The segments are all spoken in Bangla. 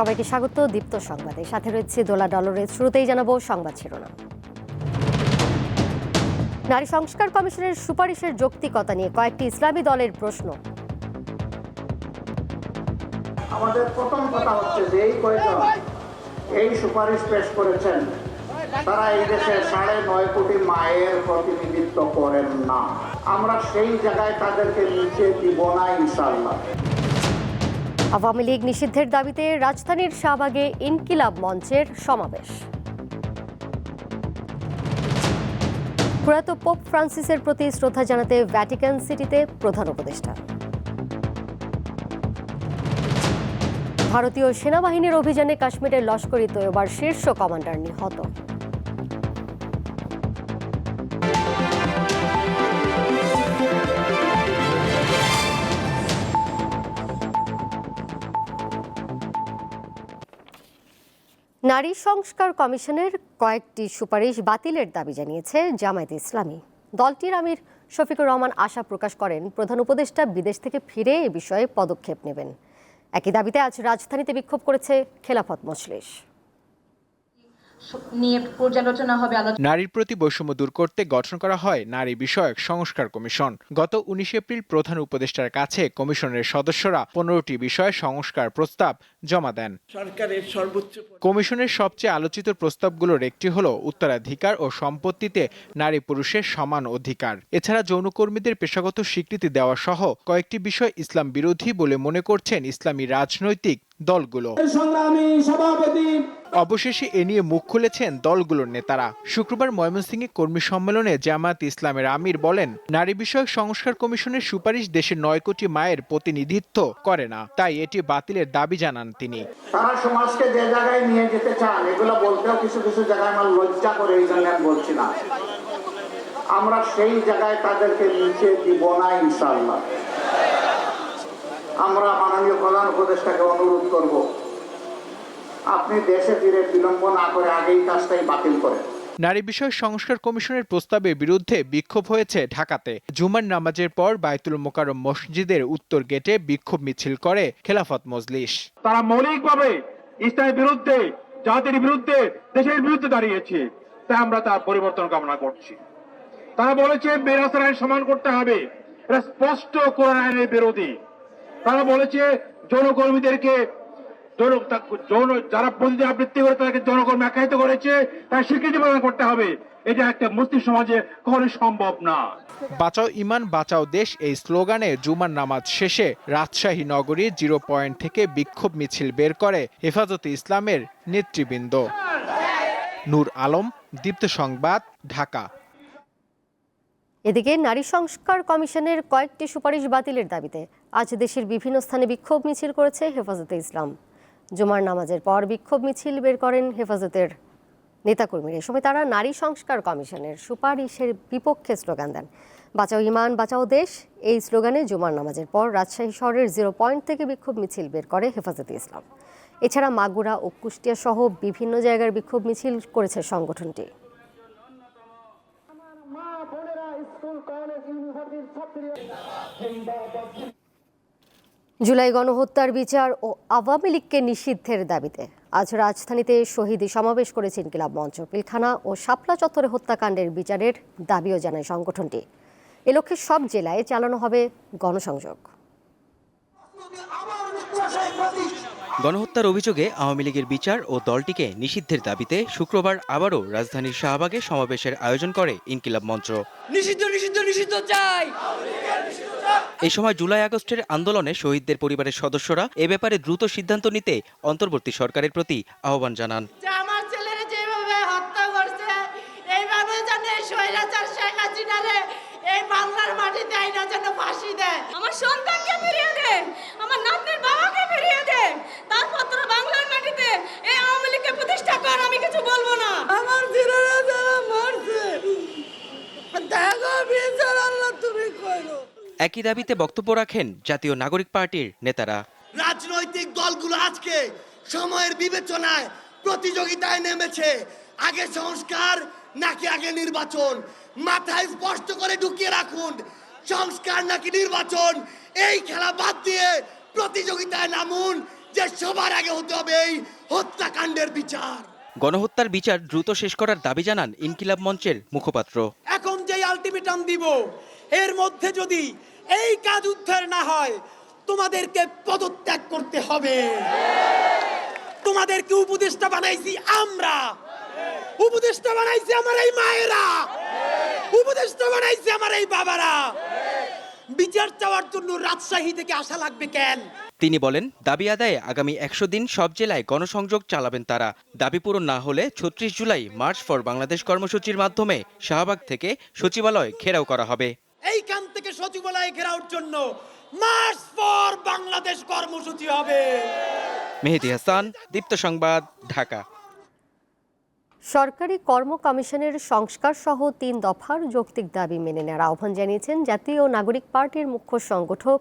সবাইকে স্বাগত দীপ্ত সংবাদে। সাথে রয়েছে দোলা ডলরের শুরুতেই জানাব সংবাদ শিরোনাম। নারী সংস্কার কমিশনের সুপারিশের যৌক্তিকতা নিয়ে কয়েকটি ইসলামী দলের প্রশ্ন। আমাদের প্রথম কথা হচ্ছে যে এই কয়জন এই সুপারিশ পেশ করেছেন, তারা এই দেশের সাড়ে নয় কোটি মায়ের প্রতিনিধিত্ব করেন না। আমরা সেই জায়গায় তাদেরকে নিচে দিব না ইনশাল্লাহ আওয়ামী লীগ নিষিদ্ধের দাবিতে রাজধানীর শাহবাগে ইনকিলাব মঞ্চের সমাবেশ। প্রয়াত পোপ ফ্রান্সিসের প্রতি শ্রদ্ধা জানাতে ভ্যাটিকান সিটিতে প্রধান উপদেষ্টা। ভারতীয় সেনাবাহিনীর অভিযানে কাশ্মীরের লস্করি তৈয়বার শীর্ষ কমান্ডার নিহত। নারী সংস্কার কমিশনের কয়েকটি সুপারিশ বাতিলের দাবি জানিয়েছে জামায়াতে ইসলামী। দলটির আমির শফিকুর রহমান আশা প্রকাশ করেন, প্রধান উপদেষ্টা বিদেশ থেকে ফিরে এ বিষয়ে পদক্ষেপ নেবেন। একই দাবিতে আজ রাজধানীতে বিক্ষোভ করেছে খেলাফত মজলিস। নিয়ে পর্যালোচনা হবে আলোচনা নারীর প্রতি বৈষম্য দূর করতে গঠন করা হয় নারী বিষয়ক সংস্কার কমিশন। গত উনিশ এপ্রিল প্রধান উপদেষ্টার কাছে কমিশনের সদস্যরা পনেরোটি বিষয়ে সংস্কার প্রস্তাব জমা দেন। সরকারের সর্বোচ্চ কমিশনের সবচেয়ে আলোচিত প্রস্তাবগুলোর একটি হল উত্তরাধিকার ও সম্পত্তিতে নারী পুরুষের সমান অধিকার। এছাড়া যৌনকর্মীদের পেশাগত স্বীকৃতি দেওয়া সহ কয়েকটি বিষয় ইসলাম বিরোধী বলে মনে করছেন ইসলামী রাজনৈতিক দলগুলো। সংগ্রামী সভাপতি অবশেষে এ নিয়ে মুখ খুলেছেন দলগুলোর নেতারা। শুক্রবার ময়মনসিংহে কর্মী সম্মেলনে জামাত ইসলামের আমির বলেন নারী বিষয়ক সংস্কার কমিশনের সুপারিশ দেশের নয় কোটি মায়ের প্রতিনিধিত্ব করে না। তাই এটি বাতিলের দাবি জানান তিনি। তারা সমাজকে যে জায়গায় নিয়ে যেতে চান এগুলো বলতেও কিছু কিছু জায়গায় আমার লজ্জা করে এই জন্য আমি বলছি না। আমরা সেই জায়গায় তাদেরকে নিচে দিব না ইনশাল্লাহ আমরা মাননীয় প্রধান উপদেষ্টাকে অনুরোধ করব আপনি দেশে ফিরে বিলম্ব না করে আগেই কাজটাই বাতিল করেন। নারী বিষয়ক সংস্কার কমিশনের প্রস্তাবের বিরুদ্ধে বিক্ষোভ হয়েছে ঢাকাতে। জুমার নামাজের পর বায়তুল মোকারম মসজিদের উত্তর গেটে বিক্ষোভ মিছিল করে খেলাফত মজলিস। তারা মৌলিকভাবে ইসলামের বিরুদ্ধে জাতির বিরুদ্ধে দেশের বিরুদ্ধে দাঁড়িয়েছে। তাই আমরা তার পরিবর্তন কামনা করছি। তারা বলেছে বেরাসের আইন সমান করতে হবে। এটা স্পষ্ট কোরআন আইনের বিরোধী। তারা বলেছে যৌনকর্মীদেরকে যৌন যারা প্রতিদিন আবৃত্তি করে তাদেরকে যৌনকর্মী আখ্যায়িত করেছে তার স্বীকৃতি প্রদান করতে হবে। এটা একটা মুসলিম সমাজে কখনোই সম্ভব না। বাঁচাও ইমান বাঁচাও দেশ এই স্লোগানে জুমার নামাজ শেষে রাজশাহী নগরীর জিরো পয়েন্ট থেকে বিক্ষোভ মিছিল বের করে হেফাজতে ইসলামের নেতৃবৃন্দ। নূর আলম দীপ্ত সংবাদ ঢাকা। এদিকে নারী সংস্কার কমিশনের কয়েকটি সুপারিশ বাতিলের দাবিতে আজ দেশের বিভিন্ন স্থানে বিক্ষোভ মিছিল করেছে হেফাজতে ইসলাম। জুমার নামাজের পর বিক্ষোভ মিছিল বের করেন হেফাজতের নেতাকর্মীরা। এ সময় তারা নারী সংস্কার কমিশনের সুপারিশের বিপক্ষে স্লোগান দেন। বাঁচাও ইমান, বাঁচাও দেশ, এই স্লোগানে জুমার নামাজের পর রাজশাহী শহরের জিরো পয়েন্ট থেকে বিক্ষোভ মিছিল বের করে হেফাজতে ইসলাম। এছাড়া মাগুরা ও কুষ্টিয়া সহ বিভিন্ন জায়গার বিক্ষোভ মিছিল করেছে সংগঠনটি। জুলাই গণহত্যার বিচার ও আওয়ামী লীগকে নিষিদ্ধের দাবিতে। আজ রাজধানীতে শহীদ সমাবেশ করেছে ইনকিলাব মঞ্চ। পিলখানা ও শাপলা চত্বরে হত্যাকাণ্ডের বিচারের দাবিও জানায় সংগঠনটি। এ লক্ষ্যে সব জেলায় চালানো হবে গণসংযোগ। গণহত্যার অভিযোগে আওয়ামী লীগের বিচার ও দলটিকে নিষিদ্ধের দাবিতে শুক্রবার আবারও রাজধানীর শাহবাগে সমাবেশের আয়োজন করে ইনকিলাব মঞ্চ। নিষিদ্ধ নিষিদ্ধ নিষিদ্ধ চাই। এই সময় জুলাই আগস্টের আন্দোলনে শহীদদের পরিবারের সদস্যরা এ ব্যাপারে দ্রুত সিদ্ধান্ত নিতে অন্তর্বর্তী সরকারের প্রতি আহ্বান জানান। আমার ছেলেরা যেভাবে হত্যা করছে এইভাবে যেন এই স্বৈরাচার শেখ হাসিনারে এই বাংলার মাটিতে আইনা যেন ফাঁসি দেয়। আমার সন্তানকে ফিরিয়ে দেন আমার নাতনির বাবাকে ফিরিয়ে দেন তারপর বাংলার মাটিতে এই আওয়ামী লীগকে প্রতিষ্ঠা কর আমি কিছু বলব না। আমার ছেলেরা যারা মরছে দেখো বিচার আল্লাহ তুমি করো। একই দাবিতে বক্তব্য রাখেন জাতীয় নাগরিক পার্টির নেতারা। রাজনৈতিক দলগুলো আজকে সময়ের বিবেচনায় প্রতিযোগিতায় নেমেছে। আগে সংস্কার নাকি আগে নির্বাচন? মাথায় স্পষ্ট করে ঢুকিয়ে রাখুন সংস্কার নাকি নির্বাচন? এই খেলা বাদ দিয়ে প্রতিযোগিতায় নামুন যে সবার আগে হতে হবে এই হত্যাকাণ্ডের বিচার। গণহত্যার বিচার দ্রুত শেষ করার দাবি জানান ইনকিলাব মঞ্চের মুখপাত্র। এখন যে আলটিমেটাম দিব এর মধ্যে যদি এই কাজ উদ্ধার না হয়, তোমাদেরকে পদত্যাগ করতে হবে। তোমাদেরকে উপদেষ্টা বানাইছি আমরা। উপদেষ্টা বানাইছি আমার এই মায়েরা। উপদেষ্টা বানাইছি আমার এই বাবারা। বিচার চাওয়ার জন্য রাজশাহী থেকে আসা লাগবে কেন? তিনি বলেন, দাবি আদায়ে আগামী একশো দিন সব জেলায় গণসংযোগ চালাবেন তারা। দাবি পূরণ না হলে ছত্রিশ জুলাই মার্চ ফর বাংলাদেশ কর্মসূচির মাধ্যমে শাহবাগ থেকে সচিবালয় ঘেরাও করা হবে। এইখান থেকে সচিবালয় ঘেরাওর জন্য মার্চ ফর বাংলাদেশ কর্মসূচি হবে। মেহেদি হাসান দীপ্ত সংবাদ ঢাকা। সরকারি কর্ম কমিশনের সংস্কার সহ তিন দফার যৌক্তিক দাবি মেনে নেওয়ার আহ্বান জানিয়েছেন জাতীয় নাগরিক পার্টির মুখ্য সংগঠক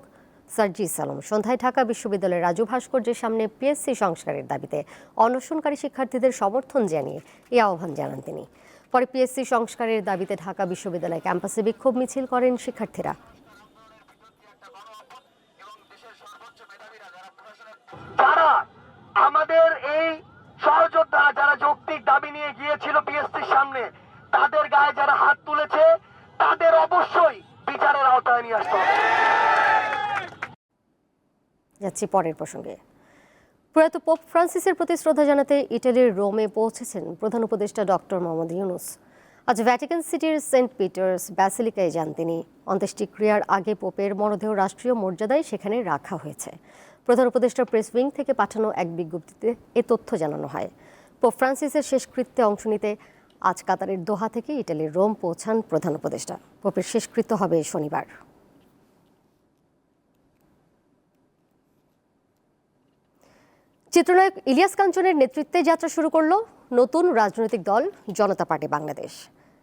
সার্জিস আলম সন্ধ্যায় ঢাকা বিশ্ববিদ্যালয়ের রাজু ভাস্কর্যের সামনে পিএসসি সংস্কারের দাবিতে অনশনকারী শিক্ষার্থীদের সমর্থন জানিয়ে এই আহ্বান জানান তিনি। পরে পিএসসি সংস্কারের দাবিতে ঢাকা বিশ্ববিদ্যালয় ক্যাম্পাসে বিক্ষোভ মিছিল করেন শিক্ষার্থীরা। যারা আমাদের এই সহযোদ্ধারা যারা যৌক্তিক দাবি নিয়ে গিয়েছিল পিএসসির সামনে তাদের গায়ে যারা হাত তুলেছে তাদের অবশ্যই বিচারের আওতায় নিয়ে আসতে হবে। যাচ্ছি পরের প্রসঙ্গে। প্রয়াত পোপ ফ্রান্সিসের প্রতি শ্রদ্ধা জানাতে ইটালির রোমে পৌঁছেছেন প্রধান উপদেষ্টা ডক্টর মোহাম্মদ ইউনুস। আজ ভ্যাটিকান সিটির সেন্ট পিটার্স ব্যাসিলিকায় যান তিনি। অন্ত্যেষ্টিক্রিয়ার আগে পোপের মরদেহ রাষ্ট্রীয় মর্যাদায় সেখানে রাখা হয়েছে। প্রধান উপদেষ্টা প্রেস উইং থেকে পাঠানো এক বিজ্ঞপ্তিতে এ তথ্য জানানো হয়। পোপ ফ্রান্সিসের শেষকৃত্যে অংশ নিতে আজ কাতারের দোহা থেকে ইটালির রোম পৌঁছান প্রধান উপদেষ্টা। পোপের শেষকৃত্য হবে শনিবার। চিত্রনায়ক ইলিয়াস কাঞ্চনের নেতৃত্বে যাত্রা শুরু করল নতুন রাজনৈতিক দল, জনতা পার্টি বাংলাদেশ।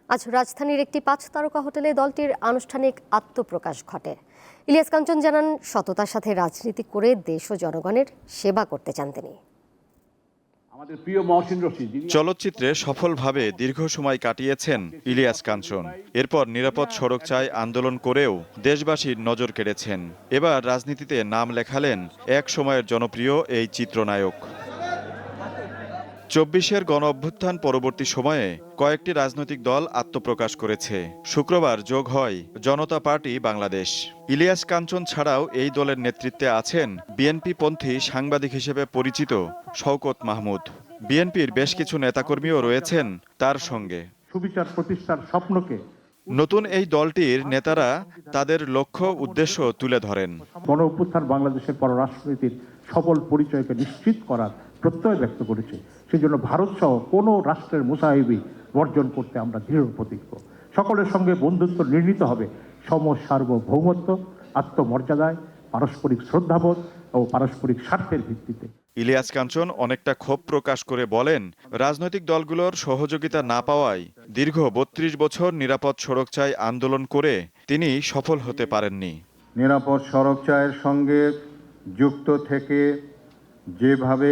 আজ রাজধানীর একটি পাঁচ তারকা হোটেলে দলটির আনুষ্ঠানিক আত্মপ্রকাশ ঘটে। ইলিয়াস কাঞ্চন জানান, সততার সাথে রাজনীতি করে দেশ ও জনগণের সেবা করতে চান তিনি আমাদের প্রিয় মহসিন রশিদ যিনি চলচ্চিত্রে সফলভাবে দীর্ঘ সময় কাটিয়েছেন ইলিয়াস কাঞ্চন। এরপর নিরাপদ সড়ক চাই আন্দোলন করেও দেশবাসীর নজর কেড়েছেন। এবার রাজনীতিতে নাম লেখালেন এক সময়ের জনপ্রিয় এই চিত্রনায়ক। চব্বিশের গণ অভ্যুত্থান পরবর্তী সময়ে কয়েকটি রাজনৈতিক দল আত্মপ্রকাশ করেছে। শুক্রবার যোগ হয় জনতা পার্টি বাংলাদেশ। ইলিয়াস কাঞ্চন ছাড়াও এই দলের নেতৃত্বে আছেন বিএনপি পন্থী সাংবাদিক হিসেবে পরিচিত শওকত মাহমুদ। বিএনপির বেশ কিছু নেতাকর্মীও রয়েছেন তার সঙ্গে। সুবিচার প্রতিষ্ঠার স্বপ্নকে নতুন এই দলটির নেতারা তাদের লক্ষ্য উদ্দেশ্য তুলে ধরেন। গণ অভ্যুত্থান বাংলাদেশের পররাষ্ট্রনীতির সফল পরিচয়কে নিশ্চিত করার প্রত্যয় ব্যক্ত করেছে। সেজন্য ভারত সহ কোনো রাষ্ট্রের মুসাহিবি বর্জন করতে আমরা দৃঢ় প্রতিজ্ঞ। সকলের সঙ্গে বন্ধুত্ব নির্ণীত হবে সম সার্বভৌমত্ব আত্মমর্যাদায় পারস্পরিক শ্রদ্ধাবোধ ও পারস্পরিক স্বার্থের ভিত্তিতে। ইলিয়াস কাঞ্চন অনেকটা ক্ষোভ প্রকাশ করে বলেন রাজনৈতিক দলগুলোর সহযোগিতা না পাওয়ায় দীর্ঘ বত্রিশ বছর নিরাপদ সড়ক চাই আন্দোলন করে তিনি সফল হতে পারেননি। নিরাপদ সড়ক চায়ের সঙ্গে যুক্ত থেকে যেভাবে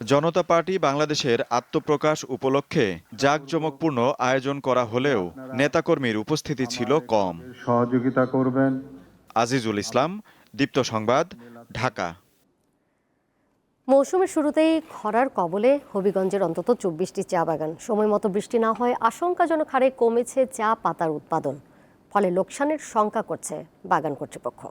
জনতা পার্টি বাংলাদেশের আত্মপ্রকাশ উপলক্ষে জাঁকজমকপূর্ণ আয়োজন করা হলেও নেতাকর্মীর উপস্থিতি ছিল কম। সহযোগিতা করবেন। আজিজুল ইসলাম দীপ্ত সংবাদ ঢাকা। মৌসুমের শুরুতেই খরার কবলে হবিগঞ্জের অন্তত চব্বিশটি চা বাগান। সময় মতো বৃষ্টি না হয় আশঙ্কাজনক হারে কমেছে চা পাতার উৎপাদন। ফলে লোকসানের শঙ্কা করছে বাগান কর্তৃপক্ষ।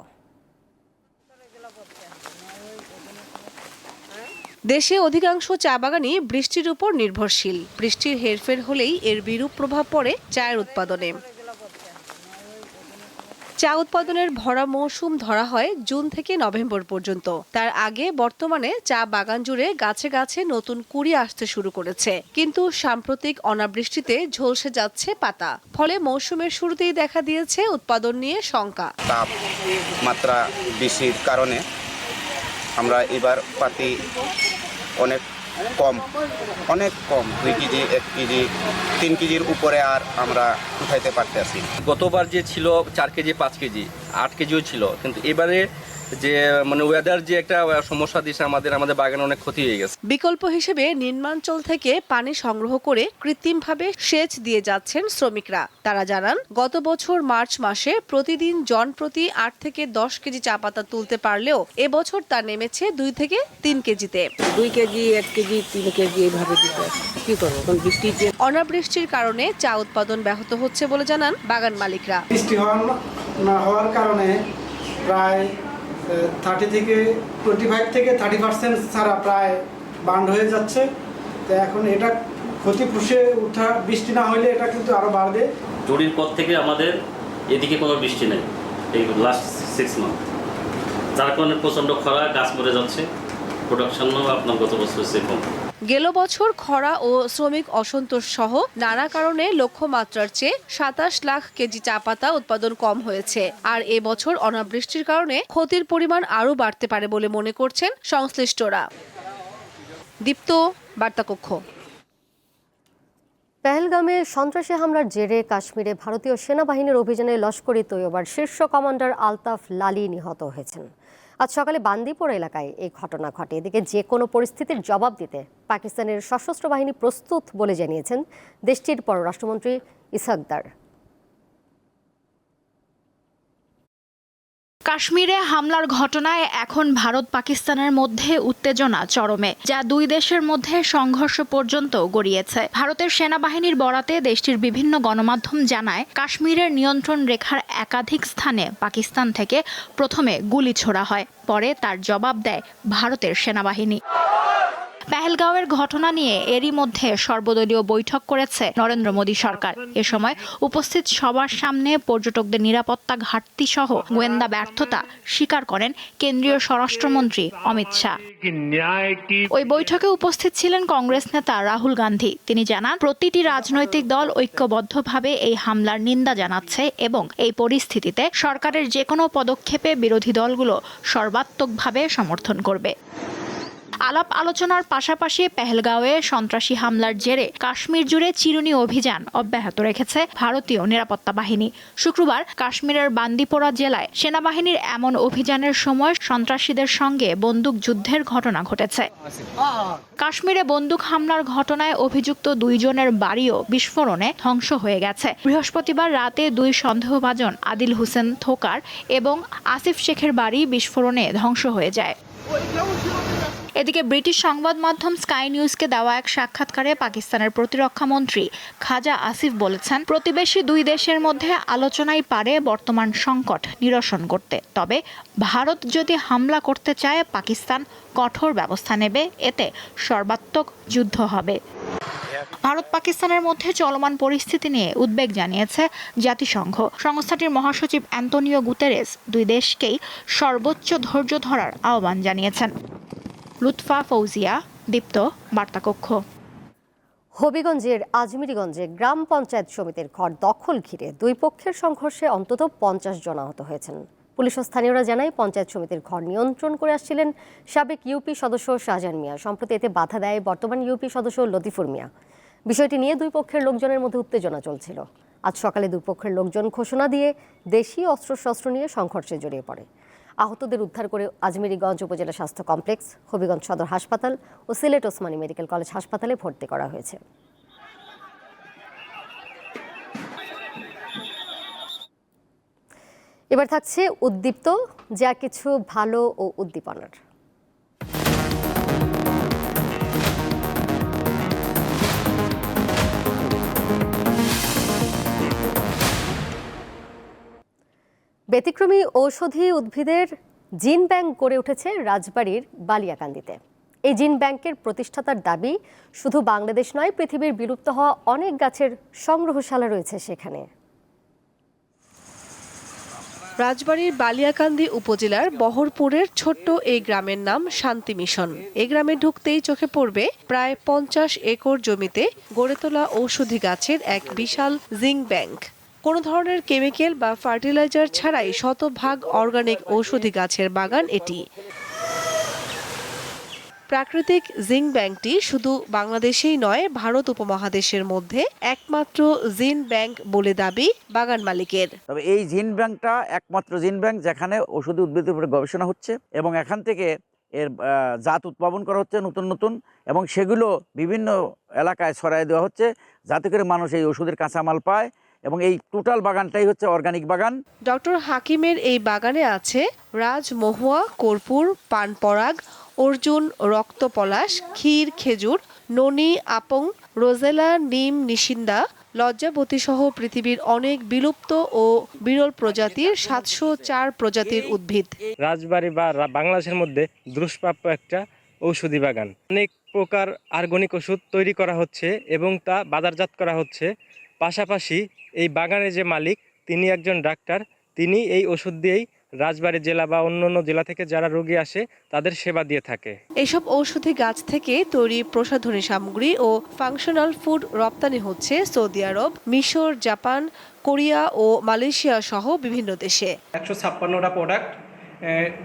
দেশে অধিকাংশ চা বাগানই বৃষ্টির উপর নির্ভরশীল। বৃষ্টির হেরফের হলেই এর বিরূপ প্রভাব পড়ে চায়ের উৎপাদনে। চা উৎপাদনের ভরা মৌসুম ধরা হয় জুন থেকে নভেম্বর পর্যন্ত। তার আগে বর্তমানে চা বাগান জুড়ে গাছে গাছে নতুন কুড়ি আসতে শুরু করেছে। কিন্তু সাম্প্রতিক অনাবৃষ্টিতে ঝলসে যাচ্ছে পাতা। ফলে মৌসুমের শুরুতেই দেখা দিয়েছে উৎপাদন নিয়ে শঙ্কা। তাপমাত্রা বেশির কারণে আমরা এবার পাতি অনেক কম অনেক কম, দুই কেজি, এক কেজি, তিন কেজির উপরে আর আমরা উঠাইতে পারতেছি গতবার যে ছিল চার কেজি, পাঁচ কেজি, আট কেজিও ছিল, কিন্তু এবারে যে মানে ওয়েদার যে একটা সমস্যা দিয়েছে আমাদের আমাদের বাগানে অনেক ক্ষতি হয়ে গেছে। বিকল্প হিসেবে নিম্নাঞ্চল থেকে পানি সংগ্রহ করে কৃত্রিমভাবে সেচ দিয়ে যাচ্ছেন শ্রমিকরা। তারা জানান গত বছর মার্চ মাসে প্রতিদিন জন প্রতি আট থেকে দশ কেজি চা পাতা তুলতে পারলেও এবছর তা নেমেছে দুই থেকে তিন কেজিতে। দুই কেজি এক কেজি তিন কেজি এইভাবে দিতে। কি করব? অনাবৃষ্টির কারণে চা উৎপাদন ব্যাহত হচ্ছে বলে জানান বাগান মালিকরা। বৃষ্টি হওয়ার না হওয়ার কারণে প্রায় থার্টি থেকে টোয়েন্টি ফাইভ থেকে থার্টি পার্সেন্ট ছাড়া প্রায় বান্ড হয়ে যাচ্ছে। তো এখন এটা ক্ষতি পুষে উঠা, বৃষ্টি না হলে এটা কিন্তু আরও বাড়বে। জরির পর থেকে আমাদের এদিকে কোনো বৃষ্টি নেই, এই লাস্ট সিক্স মান্থ যার কারণে প্রচণ্ড খরা, গাছ মরে যাচ্ছে। প্রোডাকশনও আপনার গত বছর সে কম গেল বছর খরা ও শ্রমিক অসন্তোষ সহ নানা কারণে লক্ষ্যমাত্রার চেয়ে সাতাশ লাখ কেজি চা পাতা উৎপাদন কম হয়েছে। আর এ বছর অনাবৃষ্টির কারণে ক্ষতির পরিমাণ আরও বাড়তে পারে বলে মনে করছেন সংশ্লিষ্টরা। দীপ্ত, বার্তাকক্ষ। পেহেলগামে সন্ত্রাসী হামলার জেরে কাশ্মীরে ভারতীয় সেনাবাহিনীর অভিযানে লস্করি তৈয়বার শীর্ষ কমান্ডার আলতাফ লালি নিহত হয়েছেন। আজ সকালে বান্দিপোর এলাকায় এই ঘটনা ঘটে। এদিকে যে কোনো পরিস্থিতির জবাব দিতে পাকিস্তানের সশস্ত্র বাহিনী প্রস্তুত বলে জানিয়েছেন দেশটির পররাষ্ট্রমন্ত্রী ইসাকদার। কাশ্মীরে হামলার ঘটনায় এখন ভারত পাকিস্তানের মধ্যে উত্তেজনা চরমে, যা দুই দেশের মধ্যে সংঘর্ষ পর্যন্ত গড়িয়েছে। ভারতের সেনাবাহিনীর বরাতে দেশটির বিভিন্ন গণমাধ্যম জানায়, কাশ্মীরের নিয়ন্ত্রণ রেখার একাধিক স্থানে পাকিস্তান থেকে প্রথমে গুলি ছোড়া হয়, পরে তার জবাব দেয় ভারতের সেনাবাহিনী। পেহেলগাঁওয়ের ঘটনা নিয়ে এরই মধ্যে সর্বদলীয় বৈঠক করেছে নরেন্দ্র মোদী সরকার। এ সময় উপস্থিত সবার সামনে পর্যটকদের নিরাপত্তা ঘাটতি সহ গোয়েন্দা ব্যর্থতা স্বীকার করেন কেন্দ্রীয় স্বরাষ্ট্রমন্ত্রী অমিত শাহ। ওই বৈঠকে উপস্থিত ছিলেন কংগ্রেস নেতা রাহুল গান্ধী। তিনি জানান, প্রতিটি রাজনৈতিক দল ঐক্যবদ্ধভাবে এই হামলার নিন্দা জানাচ্ছে এবং এই পরিস্থিতিতে সরকারের যে কোনো পদক্ষেপে বিরোধী দলগুলো সর্বাত্মকভাবে সমর্থন করবে। আলাপ আলোচনার পাশাপাশি পেহেলগাঁওয়ে সন্ত্রাসী হামলার জেরে কাশ্মীর জুড়ে চিরুনি অভিযান অব্যাহত রেখেছে ভারতীয় নিরাপত্তা বাহিনী। শুক্রবার কাশ্মীরের বান্দিপোরা জেলায় সেনাবাহিনীর এমন অভিযানের সময় সন্ত্রাসীদের সঙ্গে বন্দুক যুদ্ধের ঘটনা ঘটেছে। কাশ্মীরে বন্দুক হামলার ঘটনায় অভিযুক্ত দুইজনের বাড়িও বিস্ফোরণে ধ্বংস হয়ে গেছে। বৃহস্পতিবার রাতে দুই সন্দেহভাজন আদিল হোসেন থোকার এবং আসিফ শেখের বাড়ি বিস্ফোরণে ধ্বংস হয়ে যায়। এদিকে ব্রিটিশ সংবাদ মাধ্যম স্কাই নিউজকে দেওয়া এক সাক্ষাৎকারে পাকিস্তানের প্রতিরক্ষা মন্ত্রী খাজা আসিফ বলেছেন, প্রতিবেশী দুই দেশের মধ্যে আলোচনাই পারে বর্তমান সংকট নিরসন করতে। তবে ভারত যদি হামলা করতে চায়, পাকিস্তান কঠোর ব্যবস্থা নেবে। এতে সর্বাত্মক যুদ্ধ হবে। ভারত পাকিস্তানের মধ্যে চলমান পরিস্থিতি নিয়ে উদ্বেগ জানিয়েছে জাতিসংঘ। সংস্থাটির মহাসচিব অ্যান্তনিও গুতেরেস দুই দেশকেই সর্বোচ্চ ধৈর্য ধরার আহ্বান জানিয়েছেন। লুৎফা ফৌজিয়া, দীপ্ত বার্তাকক্ষ। হবিগঞ্জের আজমিরিগঞ্জে গ্রাম পঞ্চায়েত সমিতির ঘর দখল ঘিরে দুই পক্ষের সংঘর্ষে অন্তত পঞ্চাশ জন আহত হয়েছেন। পুলিশ স্থানীয়রা জানায়, পঞ্চায়েত সমিতির ঘর নিয়ন্ত্রণ করে আসছিলেন সাবেক ইউপি সদস্য শাহজাহান মিয়া। সম্প্রতি এতে বাধা দেয় বর্তমান ইউপি সদস্য লতিফুর মিয়া। বিষয়টি নিয়ে দুই পক্ষের লোকজনের মধ্যে উত্তেজনা চলছিল। আজ সকালে দুই পক্ষের লোকজন ঘোষণা দিয়ে দেশি অস্ত্রশস্ত্র নিয়ে সংঘর্ষে জড়িয়ে পড়ে। আহতদের উদ্ধার করে আজমেরিগঞ্জ উপজেলা স্বাস্থ্য কমপ্লেক্স, হবিগঞ্জ সদর হাসপাতাল ও সিলেট ওসমানী মেডিকেল কলেজ হাসপাতালে ভর্তি করা হয়েছে। এবার থাকছে উদ্দীপ্ত, যা কিছু ভালো ও উদ্দীপনার। ব্যতিক্রমী ঔষধি উদ্ভিদের জিন ব্যাংক গড়ে উঠেছে রাজবাড়ির বালিয়াকান্দিতে। এই জিন ব্যাংকের প্রতিষ্ঠাতার দাবি, শুধু বাংলাদেশ নয়, পৃথিবীর বিলুপ্ত হওয়া অনেক গাছের সংগ্রহশালা রয়েছে সেখানে। রাজবাড়ির বালিয়াকান্দি উপজেলার বহরপুরের ছোট্ট এই গ্রামের নাম শান্তি মিশন। এই গ্রামে ঢুকতেই চোখে পড়বে প্রায় পঞ্চাশ একর জমিতে গড়ে তোলা ঔষধি গাছের এক বিশাল জিঙ্ক ব্যাংক। কোনো ধরনের কেমিক্যাল বা ফার্টিলাইজার ছাড়াই শতভাগ অর্গানিক ঔষধি গাছের বাগান এটি। প্রাকৃতিক জিঙ্ক ব্যাংকটি শুধু বাংলাদেশেই নয়, ভারত উপমহাদেশের মধ্যে একমাত্র জিন ব্যাংক বলে দাবি বাগান মালিকের। তবে এই জিন ব্যাংকটা একমাত্র জিন ব্যাংক যেখানে ওষুধি উদ্ভিদের উপরে গবেষণা হচ্ছে এবং এখান থেকে এর জাত উৎপাদন করা হচ্ছে নতুন নতুন এবং সেগুলো বিভিন্ন এলাকায় ছড়াই দেওয়া হচ্ছে যাতে করে মানুষ এই ওষুধের কাঁচামাল পায় এবং এই টোটাল বাগানটাই হচ্ছে অর্গানিক বাগান। ডক্টর হাকিমের এই বাগানে আছে রাজ মহুয়া কর্পূর পানপরাগ অর্জুন রক্তপলাশ ক্ষীর খেজুর ননি আপং রোজেলা নিম নিশিন্দা লজ্জাবতী সহ পৃথিবীর অনেক বিলুপ্ত ও বিরল প্রজাতির সাতশো চার প্রজাতির উদ্ভিদ। রাজবাড়ি বা রা- বাংলাদেশের মধ্যে দুষ্প্রাপ্য একটা ঔষধি বাগান। অনেক প্রকার আর্গনিক ওষুধ তৈরি করা হচ্ছে এবং তা বাজারজাত করা হচ্ছে। পাশাপাশি এই বাগানের যে মালিক তিনি একজন ডাক্তার। তিনি এই ওষুধ দিয়েই রাজবাড়ী জেলা বা অন্যান্য জেলা থেকে যারা রোগী আসে তাদের সেবা দিয়ে থাকে। এসব ঔষধি গাছ থেকে তৈরি প্রসাধনী সামগ্রী ও ফাংশনাল ফুড রপ্তানি হচ্ছে সৌদি আরব মিশর জাপান কোরিয়া ও মালয়েশিয়া সহ বিভিন্ন দেশে। একশো ছাপ্পান্নটা প্রোডাক্ট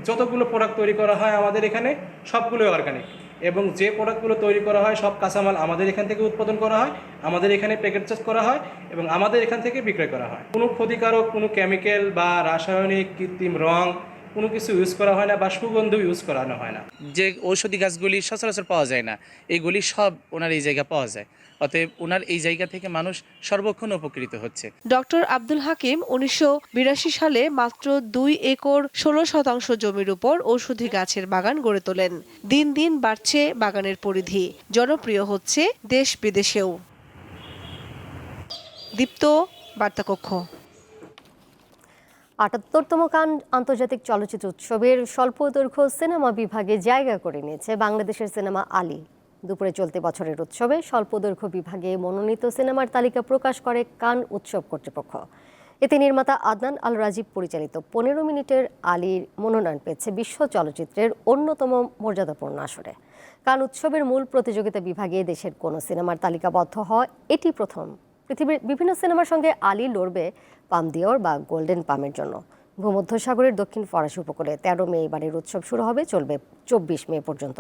যতগুলো প্রোডাক্ট তৈরি করা হয় আমাদের এখানে সবগুলোই অর্গানিক এবং যে প্রোডাক্টগুলো তৈরি করা হয়, সব কাঁচামাল আমাদের এখান থেকে উৎপাদন করা হয়, আমাদের এখানে প্যাকেটজাত করা হয় এবং আমাদের এখান থেকে বিক্রয় করা হয়। কোনো ক্ষতিকারক, কোনো কেমিক্যাল বা রাসায়নিক, কৃত্রিম রং কোনো কিছু ইউজ করা হয় না বা সুগন্ধ ইউজ করানো হয় না। যে ঔষধি গাছগুলি সচরাচর পাওয়া যায় না এইগুলি সব ওনার এই জায়গায় পাওয়া যায়। অতএব ওনার এই জায়গা থেকে মানুষ সর্বক্ষণ উপকৃত হচ্ছে। ডক্টর আব্দুল হাকিম উনিশশো বিরাশি সালে মাত্র দুই একর ষোলো শতাংশ জমির উপর ঔষধি গাছের বাগান গড়ে তোলেন। দিন দিন বাড়ছে বাগানের পরিধি। জনপ্রিয় হচ্ছে দেশ বিদেশেও। দীপ্ত বার্তাকক্ষ। আটাত্তরতম কান আন্তর্জাতিক চলচ্চিত্র উৎসবের স্বল্পদৈর্ঘ্য সিনেমা বিভাগে জায়গা করে নিয়েছে বাংলাদেশের সিনেমা আলী। দুপুরে চলতি বছরের উৎসবে স্বল্পদৈর্ঘ্য বিভাগে মনোনীত সিনেমার তালিকা প্রকাশ করে কান উৎসব কর্তৃপক্ষ। এতে নির্মাতা আদনান আল রাজীব পরিচালিত পনেরো মিনিটের আলীর মনোনয়ন পেয়েছে বিশ্ব চলচ্চিত্রের অন্যতম মর্যাদাপূর্ণ আসরে। কান উৎসবের মূল প্রতিযোগিতা বিভাগে দেশের কোনো সিনেমার তালিকাবদ্ধ হয় এটি প্রথম। পৃথিবীর বিভিন্ন সিনেমার সঙ্গে আলী লড়বে পাম দিওর বা গোল্ডেন পামের জন্য। ভূমধ্যসাগরের দক্ষিণ ফরাসি উপকূলে তেরো মে এবারের উৎসব শুরু হবে, চলবে চব্বিশ মে পর্যন্ত।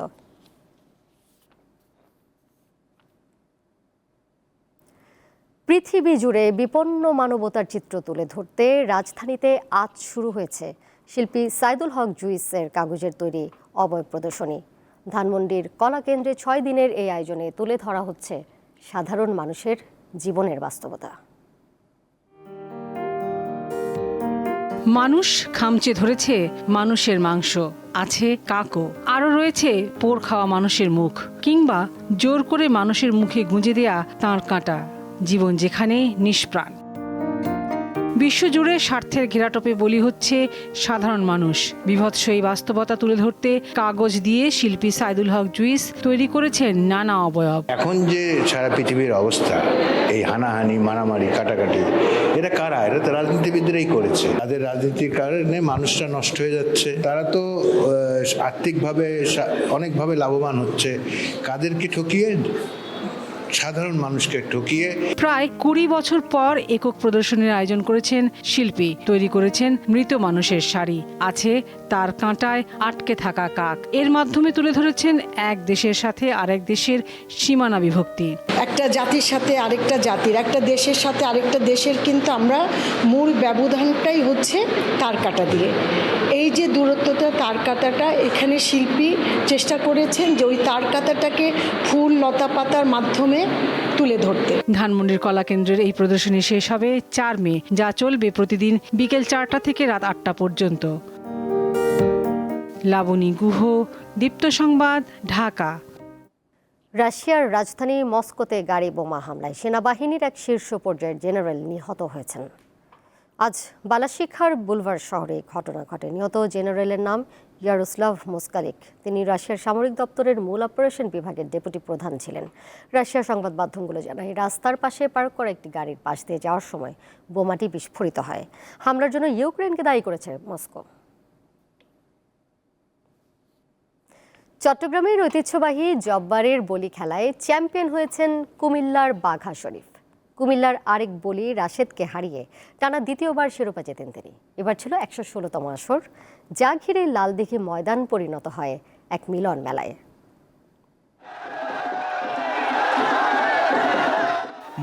পৃথিবী জুড়ে বিপন্ন মানবতার চিত্র তুলে ধরতে রাজধানীতে আজ শুরু হয়েছে শিল্পী সাইদুল হক জুইসের কাগজের তৈরি অবয়ব প্রদর্শনী। ধানমন্ডির কলা কেন্দ্রে ছয় দিনের এই আয়োজনে তুলে ধরা হচ্ছে সাধারণ মানুষের জীবনের বাস্তবতা। মানুষ খামচে ধরেছে মানুষের মাংস, আছে কাকও আরও রয়েছে পোর খাওয়া মানুষের মুখ কিংবা জোর করে মানুষের মুখে গুঁজে দেয়া তাঁর কাঁটা। জীবন যেখানে নিষ্প্রাণ। বিশ্বজুড়ে স্বার্থের ঘেরাটোপে বলি হচ্ছে সাধারণ মানুষ। বিভৎস এই বাস্তবতা তুলে ধরতে কাগজ দিয়ে শিল্পী সাইদুল হক জুইস তৈরি করেছেন নানা অবয়ব। এখন যে সারা পৃথিবীর অবস্থা, এই হানাহানি, মারামারি, কাটাকাটি এটা কারা? এটা তো রাজনীতিবিদরাই করেছে। তাদের রাজনীতির কারণে মানুষটা নষ্ট হয়ে যাচ্ছে। তারা তো আর্থিকভাবে অনেকভাবে লাভবান হচ্ছে। কাদেরকে ঠকিয়ে সাধারণ মানুষকে ঠকিয়ে প্রায় কুড়ি বছর পর একক প্রদর্শনীর আয়োজন করেছেন শিল্পী। তৈরি করেছেন মৃত মানুষের শাড়ি। আছে তার কাঁটায় আটকে থাকা কাক। এর মাধ্যমে তুলে ধরেছেন এক দেশের সাথে আরেক দেশের সীমানা বিভক্তি। একটা জাতির সাথে আরেকটা জাতির একটা দেশের সাথে আরেকটা দেশের কিন্তু আমরা মূল ব্যবধানটাই হচ্ছে তার কাটা দিয়ে। এই যে দূরত্বটা তার কাটাটা এখানে শিল্পী চেষ্টা করেছেন যে ওই তার কাটাটাকে ফুল লতা পাতার মাধ্যমে তুলে ধরতে। ধানমন্ডির কলা কেন্দ্রের এই প্রদর্শনী শেষ হবে চার মে যা চলবে প্রতিদিন বিকেল চারটা থেকে রাত আটটা পর্যন্ত। লাবণী গুহ দীপ্ত সংবাদ ঢাকা। রাশিয়ার রাজধানী মস্কোতে গাড়ি বোমা হামলায় সেনাবাহিনীর এক শীর্ষ পর্যায়ের জেনারেল নিহত হয়েছেন। আজ বালাশিখার বুলভার শহরে ঘটনা ঘটে। নিহত জেনারেলের নাম ইয়ারোস্লাভ মোস্কালিক। তিনি রাশিয়ার সামরিক দপ্তরের মূল অপারেশন বিভাগের ডেপুটি প্রধান ছিলেন। রাশিয়ার সংবাদ মাধ্যমগুলো জানায়, রাস্তার পাশে পার্ক করা একটি গাড়ির পাশ দিয়ে যাওয়ার সময় বোমাটি বিস্ফোরিত হয়। হামলার জন্য ইউক্রেনকে দায়ী করেছে মস্কো। চট্টগ্রামের ঐতিহ্যবাহী জব্বারের বলি খেলায় চ্যাম্পিয়ন হয়েছেন কুমিল্লার বাঘা শরীফ। কুমিল্লার আরেক বলি রাশেদকে হারিয়ে টানা দ্বিতীয়বার শিরোপা জেতেন তিনি। এবার ছিল একশো ষোলোতম আসর। যা ঘিরে লালদিঘি ময়দান পরিণত হয় এক মিলন মেলায়।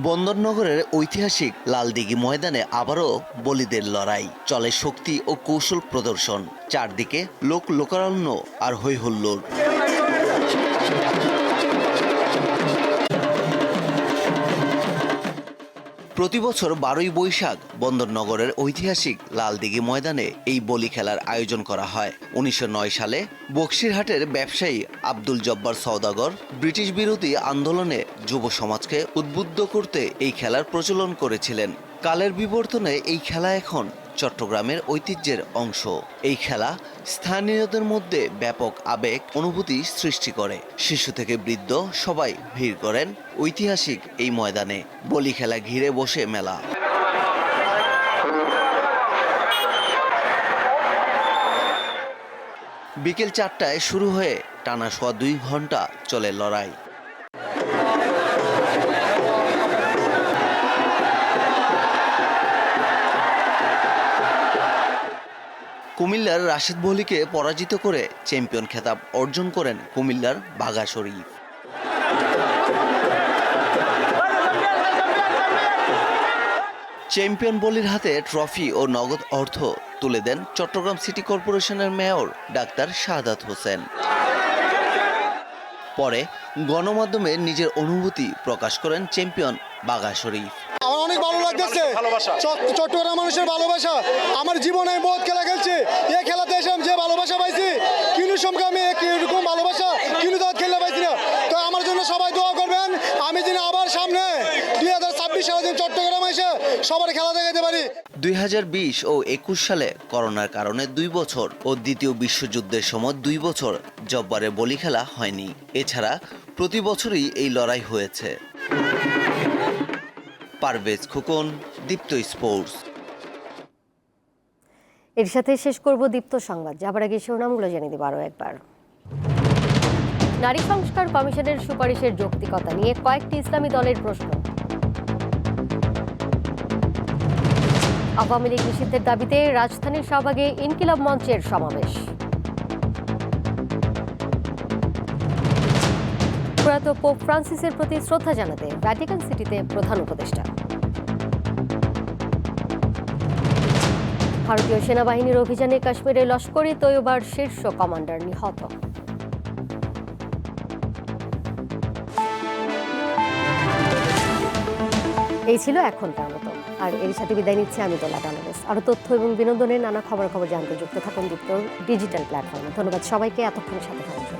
বন্দরনগরের ঐতিহাসিক লালদিঘি ময়দানে আবারও বলিদের লড়াই, চলে শক্তি ও কৌশল প্রদর্শন, চারদিকে লোক লোকারণ্য আর হৈহুল্লোড়। প্রতি বছর বারোই বৈশাখ বন্দরনগরের ঐতিহাসিক লালদিঘি ময়দানে এই বলি খেলার আয়োজন করা হয়। উনিশশো নয় সালে বক্সিরহাটের ব্যবসায়ী আব্দুল জব্বার সওদাগর ব্রিটিশ বিরোধী আন্দোলনে যুব সমাজকে উদ্বুদ্ধ করতে এই খেলার প্রচলন করেছিলেন। কালের বিবর্তনে এই খেলা এখন চট্টগ্রামের ঐতিহ্যের অংশ। এই খেলা স্থানীয়দের মধ্যে ব্যাপক আবেগ, অনুভূতি সৃষ্টি করে। শিশু থেকে বৃদ্ধ সবাই ভিড় করেন ঐতিহাসিক এই ময়দানে। বলি খেলা ঘিরে বসে মেলা। বিকেল চারটায় শুরু হয়ে টানা সোয়া দুই ঘণ্টা চলে লড়াই। কুমিল্লার রাশেদ বলিকে পরাজিত করে চ্যাম্পিয়ন খেতাব অর্জন করেন কুমিল্লার বাঘা শরীফ। চ্যাম্পিয়ন বলির হাতে ট্রফি ও নগদ অর্থ তুলে দেন চট্টগ্রাম সিটি কর্পোরেশনের মেয়র ডাক্তার শাহাদাত হোসেন। পরে গণমাধ্যমে নিজের অনুভূতি প্রকাশ করেন চ্যাম্পিয়ন বাঘা শরীফ। আমার অনেক ভালো লাগতেছে। চট্টগ্রাম মানুষের ভালোবাসা। আমার জীবনে আমি বহুত খেলা খেলছি। এই খেলাতে এসে আমি যে ভালোবাসা পাইছি কিন্তু সঙ্গে আমি এরকম ভালোবাসা কিন্তু তো খেলতে পাইছি না। তো আমার জন্য সবাই দোয়া করবেন আমি যেন আবার সামনে দুই হাজার ছাব্বিশ সালে দিন চট্টগ্রাম এসে সবার খেলা দেখাতে পারি। দুই হাজার বিশ ও একুশ সালে করোনার কারণে দুই বছর ও দ্বিতীয় বিশ্বযুদ্ধের সময় দুই বছর জব্বারে বলি খেলা হয়নি। এছাড়া প্রতি বছরই এই লড়াই হয়েছে। পারভেজ খোকন, দীপ্ত স্পোর্টস। এর সাথে শেষ করব দীপ্ত সংবাদ। যাবার আগে শিরোনামগুলো জানিয়ে দেবো আরও একবার। নারী সংস্কার কমিশনের সুপারিশের যৌক্তিকতা নিয়ে কয়েকটি ইসলামী দলের প্রশ্ন। আওয়ামী লীগ নিষিদ্ধের দাবিতে রাজধানীর শাহবাগে ইনকিলাব মঞ্চের সমাবেশ। প্রয়াত পোপ ফ্রান্সিসের প্রতি শ্রদ্ধা জানাতে ভ্যাটিকান সিটিতে প্রধান উপদেষ্টা। ভারতীয় সেনাবাহিনীর অভিযানে কাশ্মীরে লস্করি তৈয়বার শীর্ষ কমান্ডার নিহত। এই ছিল এখনকার মতো। আর এর সাথে বিদায় নিচ্ছে আমি দোলা ডানাবেস আরও তথ্য এবং বিনোদনের নানা খবর খবর জানতে যুক্ত থাকুন দীপ্ত ডিজিটাল প্ল্যাটফর্মে। ধন্যবাদ সবাইকে, এতক্ষণ সাথে থাকার